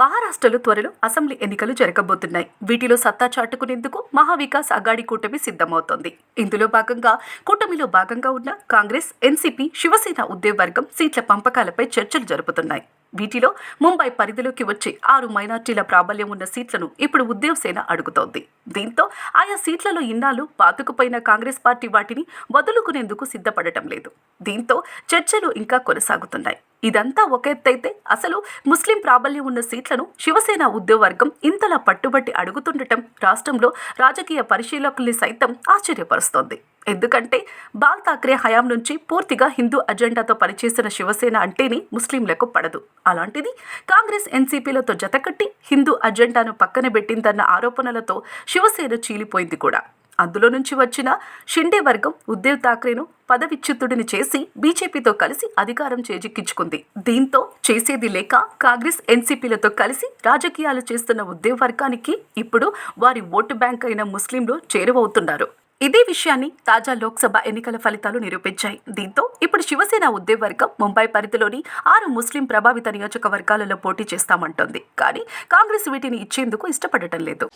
మహారాష్ట్రలో త్వరలో అసెంబ్లీ ఎన్నికలు జరగబోతున్నాయి. వీటిలో సత్తా చాటుకునేందుకు మహావికాస్ అగాడి కూటమి సిద్ధమవుతోంది. ఇందులో భాగంగా కూటమిలో భాగంగా ఉన్న కాంగ్రెస్ ఎన్సీపీ శివసేన ఉద్యోగవర్గం సీట్ల పంపకాలపై చర్చలు జరుపుతున్నాయి. వీటిలో ముంబై పరిధిలోకి వచ్చే ఆరు మైనార్టీల ప్రాబల్యం ఉన్న సీట్లను ఇప్పుడు ఉద్యోగసేన అడుగుతోంది. దీంతో ఆయా సీట్లలో ఇన్నాళ్ళు పాతుకుపోయిన కాంగ్రెస్ పార్టీ వాటిని వదులుకునేందుకు సిద్ధపడటం లేదు. దీంతో చర్చలు ఇంకా కొనసాగుతున్నాయి. ఇదంతా ఒక ఎత్తైతే అసలు ముస్లిం ప్రాబల్యం ఉన్న సీట్లను శివసేన ఉద్యోగవర్గం ఇంతలా పట్టుబట్టి అడుగుతుండటం రాష్ట్రంలో రాజకీయ పరిశీలకుల్ని సైతం ఆశ్చర్యపరుస్తోంది. ఎందుకంటే బాల్ థాక్రే హయాం నుంచి పూర్తిగా హిందూ అజెండాతో పనిచేసిన శివసేన అంటేనే ముస్లింలకు పడదు. అలాంటిది కాంగ్రెస్ ఎన్సీపీలతో జతకట్టి హిందూ అజెండాను పక్కన పెట్టిందన్న ఆరోపణలతో శివసేన చీలిపోయింది కూడా. అందులో నుంచి వచ్చిన షిండే వర్గం ఉద్దవ్ థాక్రేను పదవిచ్యుతుడిని చేసి బీజేపీతో కలిసి అధికారం చేజిక్కించుకుంది. దీంతో చేసేది లేక కాంగ్రెస్ ఎన్సీపీలతో కలిసి రాజకీయాలు చేస్తున్న ఉద్యోగ వర్గానికి ఇప్పుడు వారి ఓటు బ్యాంక్ అయిన ముస్లింలు చేరువవుతున్నారు. ఇదే విషయాన్ని తాజా లోక్సభ ఎన్నికల ఫలితాలు నిరూపించాయి. దీంతో ఇప్పుడు శివసేన ఉద్యోగవర్గం ముంబై పరిధిలోని ఆరు ముస్లిం ప్రభావిత నియోజకవర్గాలలో పోటీ చేస్తామంటోంది. కానీ కాంగ్రెస్ వీటిని ఇచ్చేందుకు ఇష్టపడటం లేదు.